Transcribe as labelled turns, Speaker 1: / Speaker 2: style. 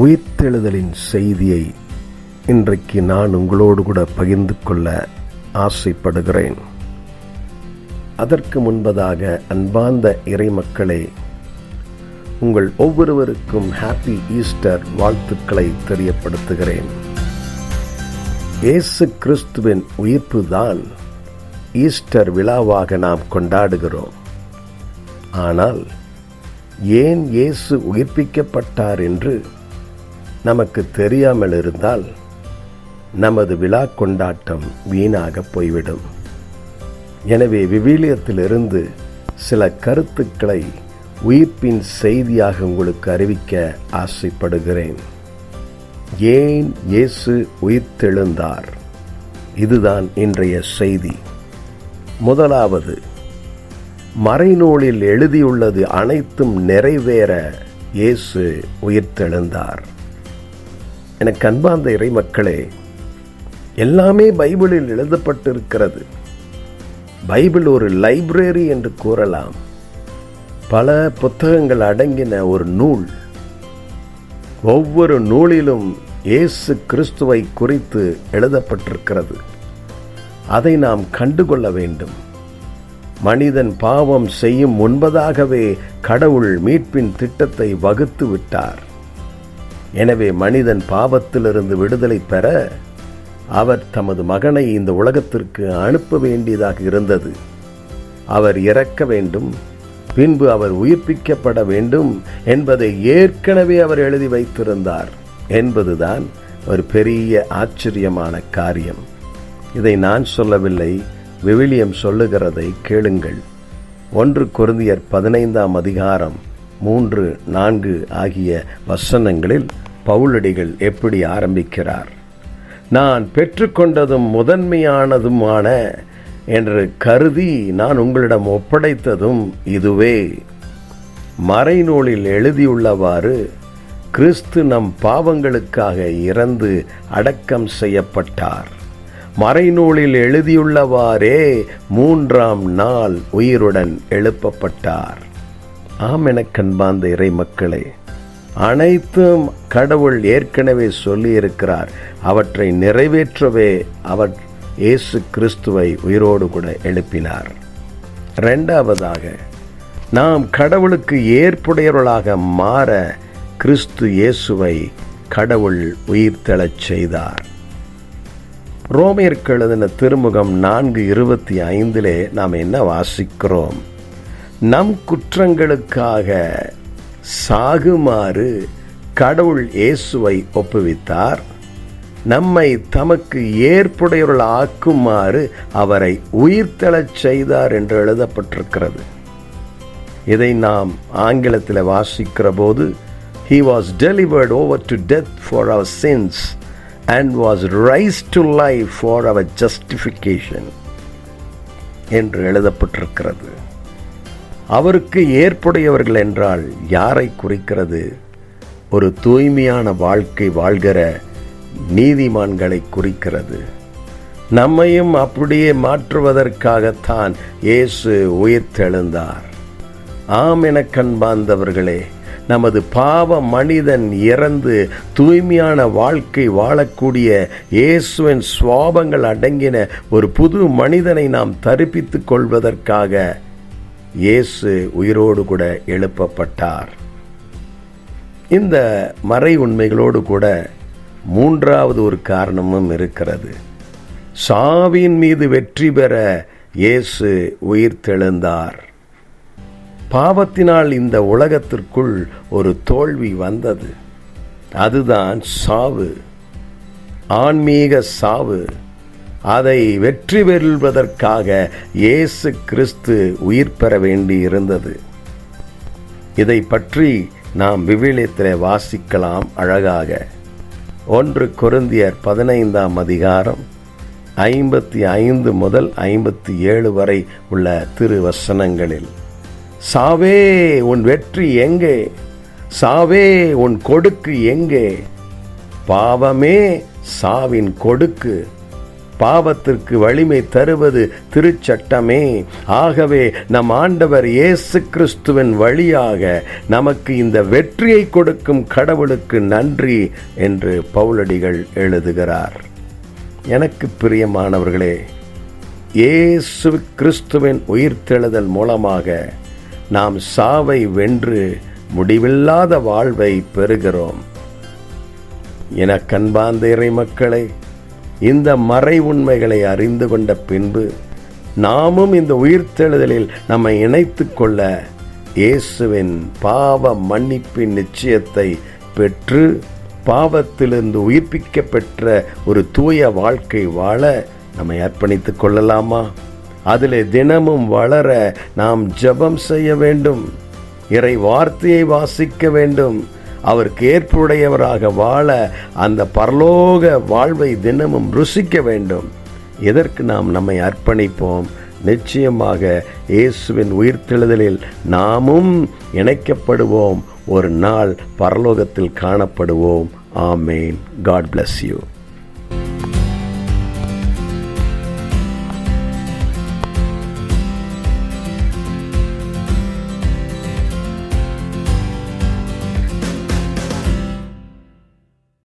Speaker 1: உயிர்த்தெழுதலின் செய்தியை இன்றைக்கு நான் உங்களோடு கூட பகிர்ந்து கொள்ள ஆசைப்படுகிறேன். அதற்கு முன்பதாக அன்பார்ந்த இறைமக்களே உங்கள் ஒவ்வொருவருக்கும் ஹாப்பி ஈஸ்டர் வாழ்த்துக்களை தெரியப்படுத்துகிறேன். இயேசு கிறிஸ்துவின் உயிர்ப்பு தான் ஈஸ்டர் விழாவாக நாம் கொண்டாடுகிறோம். ஆனால் ஏன் இயேசு உயிர்ப்பிக்கப்பட்டார் என்று நமக்கு தெரியாமல் இருந்தால் நமது விழா கொண்டாட்டம் வீணாக போய்விடும். எனவே விவிலியத்திலிருந்து சில கருத்துக்களை உயிர்ப்பின் செய்தியாக உங்களுக்கு அறிவிக்க ஆசைப்படுகிறேன். ஏன் இயேசு உயிர்த்தெழுந்தார்? இதுதான் இன்றைய செய்தி. முதலாவது மறைநூலில் எழுதியுள்ளது அனைத்தும் நிறைவேற இயேசு உயிர்த்தெழுந்தார். எனக்கு அன்பார்ந்த இறைமக்களே எல்லாமே பைபிளில் எழுதப்பட்டிருக்கிறது. பைபிள் ஒரு லைப்ரரி என்று கூறலாம். பல புத்தகங்கள் அடங்கின ஒரு நூல். ஒவ்வொரு நூலிலும் இயேசு கிறிஸ்துவை குறித்து எழுதப்பட்டிருக்கிறது. அதை நாம் கண்டுகொள்ள வேண்டும். மனிதன் பாவம் செய்யும் முன்பதாகவே கடவுள் மீட்பின் திட்டத்தை வகுத்து விட்டார். எனவே மனிதன் பாவத்திலிருந்து விடுதலை பெற அவர் தமது மகனை இந்த உலகத்திற்கு அனுப்ப வேண்டியதாக இருந்தது. அவர் இறக்க வேண்டும் பின்பு அவர் உயிர்ப்பிக்கப்பட வேண்டும் என்பதை ஏற்கனவே அவர் எழுதி வைத்திருந்தார் என்பதுதான் ஒரு பெரிய ஆச்சரியமான காரியம். இதை நான் சொல்லவில்லை விவிலியம் சொல்லுகிறதை கேளுங்கள். ஒன்று குருந்தியர் பதினைந்தாம் அதிகாரம் மூன்று நான்கு ஆகிய வசனங்களில் பவுலடிகள் எப்படி ஆரம்பிக்கிறார்? நான் பெற்றுக்கொண்டதும் முதன்மையானதுமான என்று கருதி நான் உங்களிடம் ஒப்படைத்ததும் இதுவே. மறைநூலில் எழுதியுள்ளவாறு கிறிஸ்து நம் பாவங்களுக்காக இறந்து அடக்கம் செய்யப்பட்டார். மறைநூலில் எழுதியுள்ளவாறே மூன்றாம் நாள் உயிருடன் எழுப்பப்பட்டார். ஆம் எனக் கண்பார்ந்த இறை மக்களே அனைத்தும் கடவுள் ஏற்கனவே சொல்லியிருக்கிறார். அவற்றை நிறைவேற்றவே அவர் இயேசு கிறிஸ்துவை உயிரோடு கூட எழுப்பினார். ரெண்டாவதாக நாம் கடவுளுக்கு ஏற்புடையவர்களாக மாற கிறிஸ்து இயேசுவை கடவுள் உயிர்த்தெழச் செய்தார். ரோமியருக்கு எழுதின திருமுகம் நான்கு இருபத்தி ஐந்திலே நாம் என்ன வாசிக்கிறோம்? நம் குற்றங்களுக்காக சாகுமாறு கடவுள் இயேசுவை ஒப்புவித்தார். நம்மை தமக்கு ஏற்புடையவர்கள் ஆக்குமாறு அவரை உயிர்த்தெழச் செய்தார் என்று எழுதப்பட்டிருக்கிறது. இதை நாம் ஆங்கிலத்தில் வாசிக்கிற போது he was delivered over to death for our sins and was raise to life for our justification என்று எழுதப்பட்டிருக்கிறது. அவருக்கு ஏற்புடையவர்கள் என்றால் யாரை குறிக்கிறது? ஒரு தூய்மையான வாழ்க்கை வாழ்கிற நீதிமான்களை குறிக்கிறது. நம்மையும் அப்படியே மாற்றுவதற்காகத்தான் இயேசு உயிர்த்தெழுந்தார். ஆம் என கண்பார்ந்தவர்களே நமது பாவ மனிதன் இறந்து தூய்மையான வாழ்க்கை வாழக்கூடிய இயேசுவின் சுவாபங்கள் அடங்கின ஒரு புது மனிதனை நாம் தரிப்பித்துக் கொள்வதற்காக இயேசு உயிரோடு கூட எழுப்பப்பட்டார். இந்த மறை உண்மைகளோடு கூட மூன்றாவது ஒரு காரணமும் இருக்கிறது. சாவியின் மீது வெற்றி பெற இயேசு உயிர் தெழுந்தார். பாவத்தினால் இந்த உலகத்திற்குள் ஒரு தோல்வி வந்தது. அதுதான் சாவு. ஆன்மீக சாவு. அதை வெற்றி பெறுவதற்காக இயேசு கிறிஸ்து உயிர் பெற வேண்டி இருந்தது. இதை பற்றி நாம் விவிலியத்தில் வாசிக்கலாம் அழகாக. ஒன்று கொருந்தியர் பதினைந்தாம் அதிகாரம் ஐம்பத்தி ஐந்து முதல் ஐம்பத்தி ஏழு வரை உள்ள திருவசனங்களில் சாவே உன் வெற்றி எங்கே? சாவே உன் கொடுக்கு எங்கே? பாவமே சாவின் கொடுக்கு. பாவத்திற்கு வலிமை தருவது திருச்சட்டமே. ஆகவே நம் ஆண்டவர் இயேசு கிறிஸ்துவின் வழியாக நமக்கு இந்த வெற்றியை கொடுக்கும் கடவுளுக்கு நன்றி என்று பவுலடிகள் எழுதுகிறார். எனக்கு பிரியமானவர்களே இயேசு கிறிஸ்துவின் உயிர்த்தெழுதல் மூலமாக நாம் சாவை வென்று முடிவில்லாத வாழ்வை பெறுகிறோம். எனக்கன்பார்ந்த இறை மக்களை இந்த மறை உண்மைகளை அறிந்து கொண்ட பின்பு நாமும் இந்த உயிர்த்தெழுதலில் நம்மை இணைத்து கொள்ள இயேசுவின் பாவ மன்னிப்பின் நிச்சயத்தை பெற்று பாவத்திலிருந்து உயிர்ப்பிக்கப்பெற்ற ஒரு தூய வாழ்க்கை வாழ நம்மை அர்ப்பணித்துக் கொள்ளலாமா? அதிலே தினமும் வளர நாம் ஜெபம் செய்ய வேண்டும். இறை வார்த்தையை வாசிக்க வேண்டும். அவருக்கு ஏற்புடையவராக வாழ அந்த பரலோக வாழ்வை தினமும் ருசிக்க வேண்டும். எதற்கு நாம் நம்மை அர்ப்பணிப்போம்? நிச்சயமாக இயேசுவின் உயிர்த்தெழுதலில் நாமும் இணைக்கப்படுவோம். ஒரு நாள் பரலோகத்தில் காணப்படுவோம். ஆமேன். God bless you